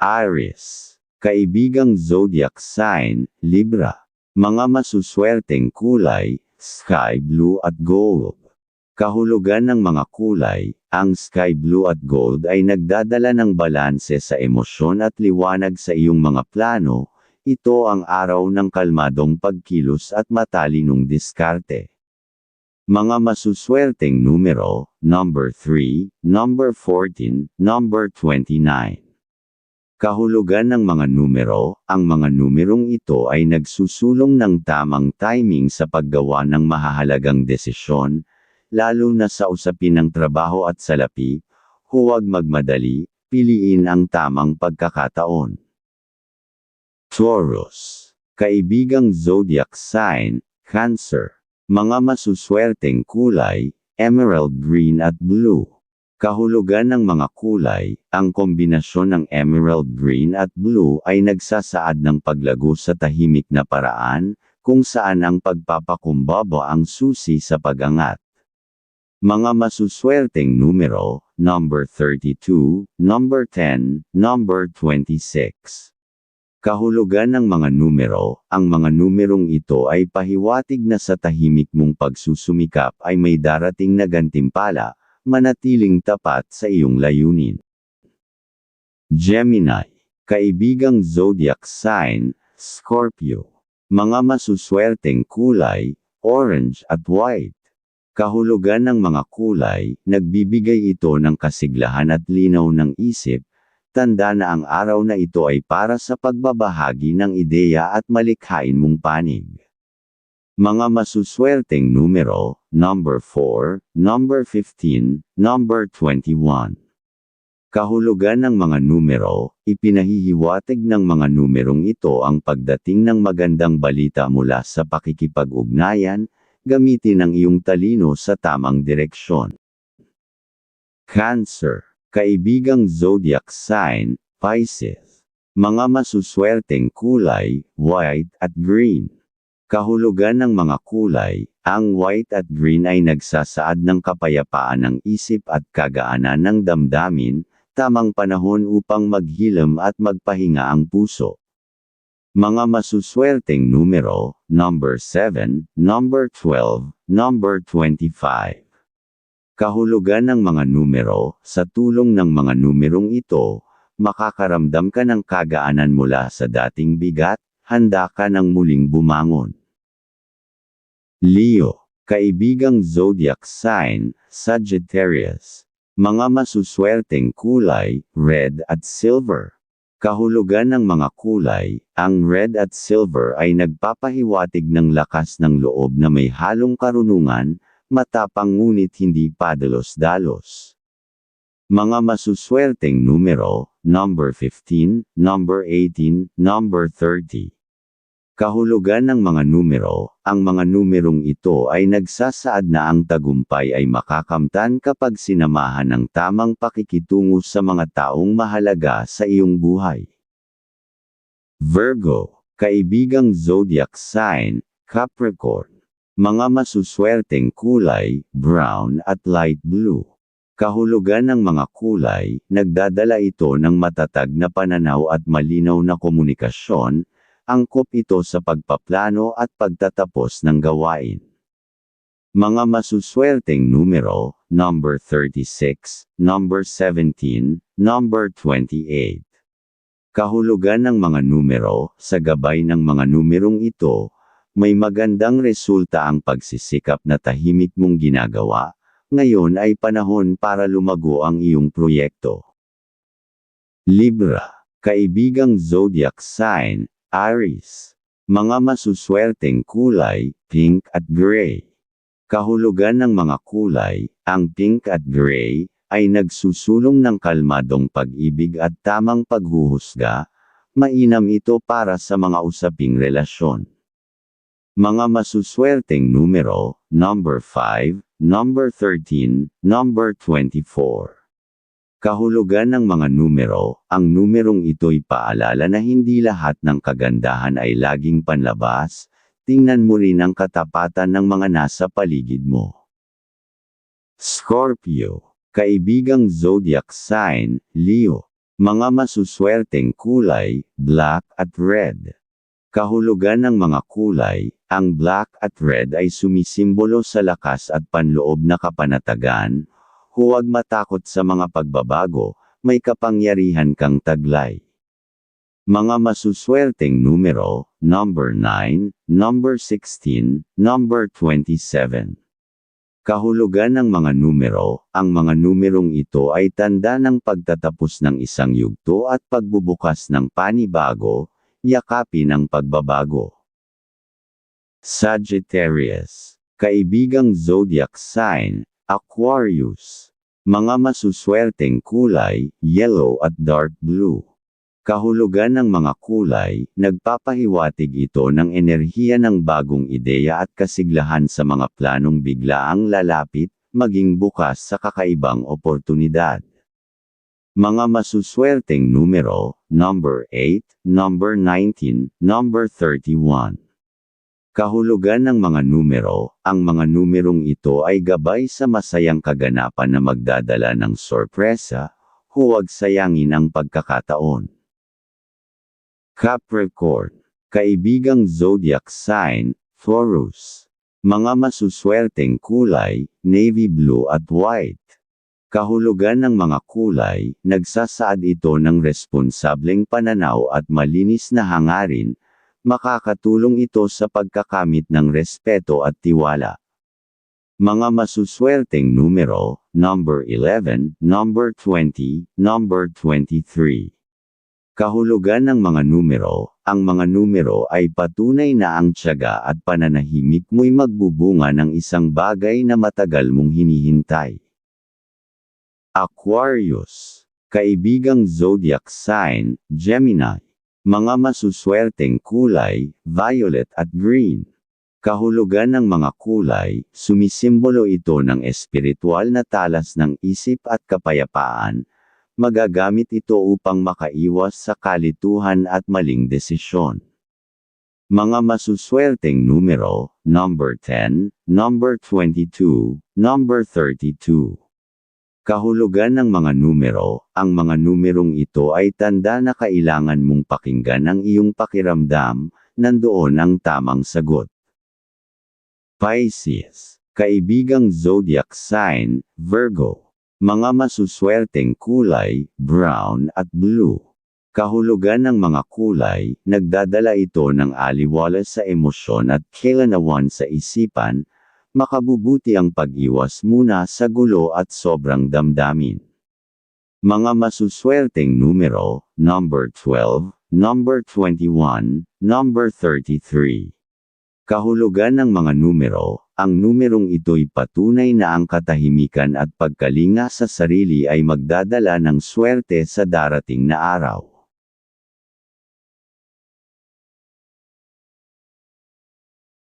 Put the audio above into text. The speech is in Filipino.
Aries. Kaibigang zodiac sign, Libra. Mga masuswerteng kulay, sky blue at gold. Kahulugan ng mga kulay, ang sky blue at gold ay nagdadala ng balanse sa emosyon at liwanag sa iyong mga plano, ito ang araw ng kalmadong pagkilos at matalinong diskarte. Mga masuswerteng numero, number 3, number 14, number 29. Kahulugan ng mga numero, ang mga numerong ito ay nagsusulong ng tamang timing sa paggawa ng mahahalagang desisyon, lalo na sa usapin ng trabaho at salapi, huwag magmadali, piliin ang tamang pagkakataon. Taurus. Kaibigang zodiac sign, Cancer. Mga masuswerteng kulay, emerald green at blue. Kahulugan ng mga kulay, ang kombinasyon ng emerald green at blue ay nagsasaad ng paglago sa tahimik na paraan, kung saan ang pagpapakumbaba ang susi sa pagangat. Mga masuswerteng numero, number 32, number 10, number 26. Kahulugan ng mga numero, ang mga numerong ito ay pahiwatig na sa tahimik mong pagsusumikap ay may darating na gantimpala, manatiling tapat sa iyong layunin. Gemini. Kaibigang zodiac sign, Scorpio. Mga masuswerteng kulay, orange at white. Kahulugan ng mga kulay, nagbibigay ito ng kasiglahan at linaw ng isip, tanda na ang araw na ito ay para sa pagbabahagi ng ideya at malikhain mong panig. Mga masuswerteng numero, number 4, number 15, number 21. Kahulugan ng mga numero, ipinahihiwatig ng mga numerong ito ang pagdating ng magandang balita mula sa pakikipag-ugnayan, gamitin ang iyong talino sa tamang direksyon. Cancer. Kaibigang zodiac sign, Pisces. Mga masuswerteng kulay, white at green. Kahulugan ng mga kulay, ang white at green ay nagsasaad ng kapayapaan ng isip at kagaanan ng damdamin, tamang panahon upang maghilom at magpahinga ang puso. Mga masuswerteng numero, number 7, number 12, number 25. Kahulugan ng mga numero, sa tulong ng mga numerong ito, makakaramdam ka ng kagaanan mula sa dating bigat, handa ka ng muling bumangon. Leo, kaibigang zodiac sign, Sagittarius. Mga masuswerteng kulay, red at silver. Kahulugan ng mga kulay, ang red at silver ay nagpapahiwatig ng lakas ng loob na may halong karunungan, matapang ngunit hindi padalos-dalos. Mga masuswerteng numero, number 15, number 18, number 30. Kahulugan ng mga numero, ang mga numerong ito ay nagsasaad na ang tagumpay ay makakamtan kapag sinamahan ng tamang pakikitungo sa mga taong mahalaga sa iyong buhay. Virgo, kaibigang zodiac sign, Capricorn. Mga masuswerteng kulay, brown at light blue. Kahulugan ng mga kulay, nagdadala ito ng matatag na pananaw at malinaw na komunikasyon, angkop ito sa pagpaplano at pagtatapos ng gawain. Mga masuswerteng numero, number 36, number 17, number 28. Kahulugan ng mga numero, sa gabay ng mga numerong ito, may magandang resulta ang pagsisikap na tahimik mong ginagawa, ngayon ay panahon para lumago ang iyong proyekto. Libra, kaibigang zodiac sign, Aries. Mga masuswerteng kulay, pink at gray. Kahulugan ng mga kulay, ang pink at gray, ay nagsusulong ng kalmadong pag-ibig at tamang paghuhusga, mainam ito para sa mga usaping relasyon. Mga masuswerteng numero, number 5, number 13, number 24. Kahulugan ng mga numero, ang numerong ito'y paalala na hindi lahat ng kagandahan ay laging panlabas, tingnan mo rin ang katapatan ng mga nasa paligid mo. Scorpio, kaibigang zodiac sign, Leo. Mga masuswerteng kulay, black at red. Kahulugan ng mga kulay, ang black at red ay sumisimbolo sa lakas at panloob na kapanatagan, huwag matakot sa mga pagbabago, may kapangyarihan kang taglay. Mga masuswerteng numero, number 9, number 16, number 27. Kahulugan ng mga numero, ang mga numerong ito ay tanda ng pagtatapos ng isang yugto at pagbubukas ng panibago, yakapin ang pagbabago. Sagittarius, kaibigang zodiac sign, Aquarius. Mga masuswerteng kulay, yellow at dark blue. Kahulugan ng mga kulay, nagpapahiwatig ito ng enerhiya ng bagong ideya at kasiglahan sa mga planong biglaang lalapit, maging bukas sa kakaibang oportunidad. Mga masuswerteng numero, number 8, number 19, number 31. Kahulugan ng mga numero, ang mga numerong ito ay gabay sa masayang kaganapan na magdadala ng sorpresa, huwag sayangin ang pagkakataon. Capricorn, kaibigang zodiac sign, Taurus. Mga masuswerteng kulay, navy blue at white. Kahulugan ng mga kulay, nagsasaad ito ng responsableng pananaw at malinis na hangarin, makakatulong ito sa pagkakamit ng respeto at tiwala. Mga masuswerteng numero, number 11, number 20, number 23. Kahulugan ng mga numero, ang mga numero ay patunay na ang tiyaga at pananahimik mo'y magbubunga ng isang bagay na matagal mong hinihintay. Aquarius, kaibigang zodiac sign, Gemini. Mga masuswerteng kulay, violet at green. Kahulugan ng mga kulay, sumisimbolo ito ng espiritual na talas ng isip at kapayapaan. Magagamit ito upang makaiwas sa kalituhan at maling desisyon. Mga masuswerteng numero, number 10, number 22, number 32. Kahulugan ng mga numero, ang mga numerong ito ay tanda na kailangan mong pakinggan ang iyong pakiramdam, nandoon ang tamang sagot. Pisces, kaibigang zodiac sign, Virgo. Mga masuswerteng kulay, brown at blue. Kahulugan ng mga kulay, nagdadala ito ng aliwala sa emosyon at kailanawan sa isipan, makabubuti ang pag-iwas muna sa gulo at sobrang damdamin. Mga masuswerteng numero, number 12, number 21, number 33. Kahulugan ng mga numero, ang numerong ito'y patunay na ang katahimikan at pagkalinga sa sarili ay magdadala ng swerte sa darating na araw.